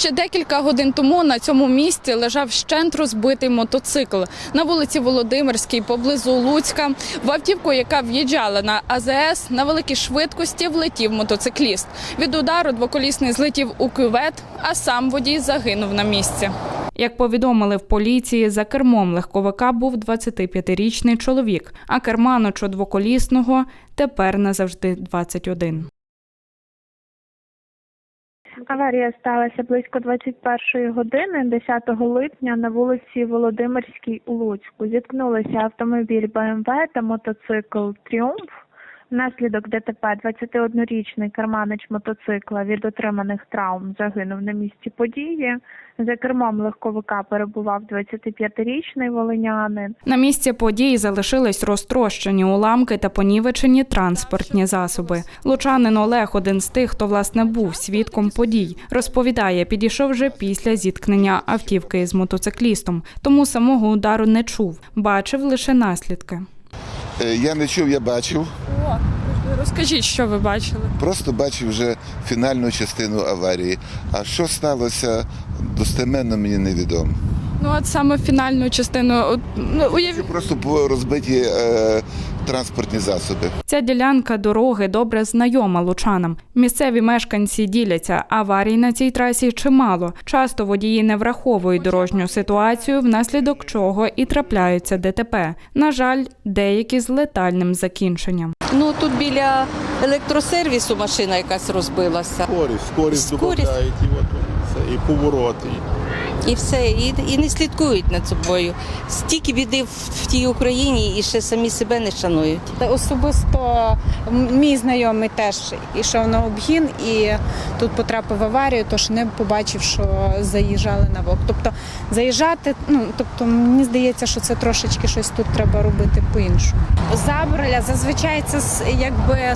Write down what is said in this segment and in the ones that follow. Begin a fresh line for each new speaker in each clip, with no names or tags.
Ще декілька годин тому на цьому місці лежав щент розбитий мотоцикл на вулиці Володимирській поблизу Луцька. В автівку, яка в'їжджала на АЗС, на великій швидкості влетів мотоцикліст. Від удару двоколісний злетів у кювет, а сам водій загинув на місці. Як повідомили в поліції, за кермом легковика був 25-річний чоловік, а керманичу двоколісного тепер назавжди 21.
Аварія сталася близько 21 години 10 липня на вулиці Володимирській у Луцьку. Зіткнулися автомобіль БМВ та мотоцикл Тріумф. Внаслідок ДТП 21-річний керманич мотоцикла від отриманих травм загинув на місці події. За кермом легковика перебував 25-річний волинянин.
На місці події залишились розтрощені уламки та понівечені транспортні засоби. Лучанин Олег, один з тих, хто власне був свідком подій, розповідає, підійшов вже після зіткнення автівки з мотоциклістом, тому самого удару не чув, бачив лише наслідки.
Е, Я не чув, я бачив.
Розкажіть, що ви бачили?
Просто бачив вже фінальну частину аварії. А що сталося, достеменно мені невідомо.
Ну от саме фінальну частину. От, ну, уяв...
Просто розбиті е, транспортні засоби.
Ця ділянка дороги добре знайома лучанам. Місцеві мешканці діляться. Аварій на цій трасі чимало. Часто водії не враховують дорожню ситуацію, внаслідок чого і трапляються ДТП. На жаль, деякі з летальним закінченням.
Ну тут біля електросервісу машина якась розбилася.
Скорість, скорість
Скорість.
додають, і от це, і повороти.
І все, і, і не слідкують над собою. Стільки біди в, в тій Україні і ще самі себе не шанують.
Особисто мій знайомий теж ішов на обгін і тут потрапив в аварію, тож не побачив, що заїжджали на вок. Тобто заїжджати, ну тобто мені здається, що це трошечки щось тут треба робити по-іншому. Забороля зазвичай це якби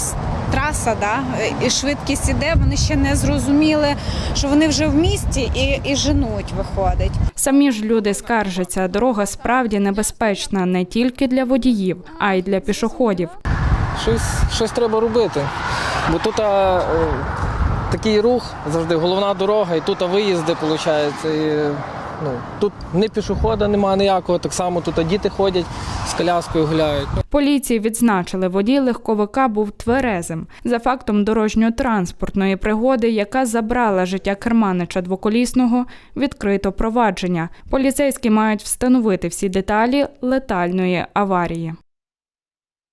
траса, да, і швидкість іде. Вони ще не зрозуміли, що вони вже в місті і, і женуть виходить.
Самі ж люди скаржаться, дорога справді небезпечна не тільки для водіїв, а й для пішоходів.
щось, щось треба робити. Бо тут а, е, такий рух, завжди головна дорога, і тут а, виїзди, виходить. І, ну, тут ні пішохода немає ніякого, так само тут а, діти ходять коляскою гуляють.
Поліції відзначили, водій легковика був тверезим. За фактом дорожньо-транспортної пригоди, яка забрала життя керманича двоколісного, відкрито провадження. Поліцейські мають встановити всі деталі летальної аварії.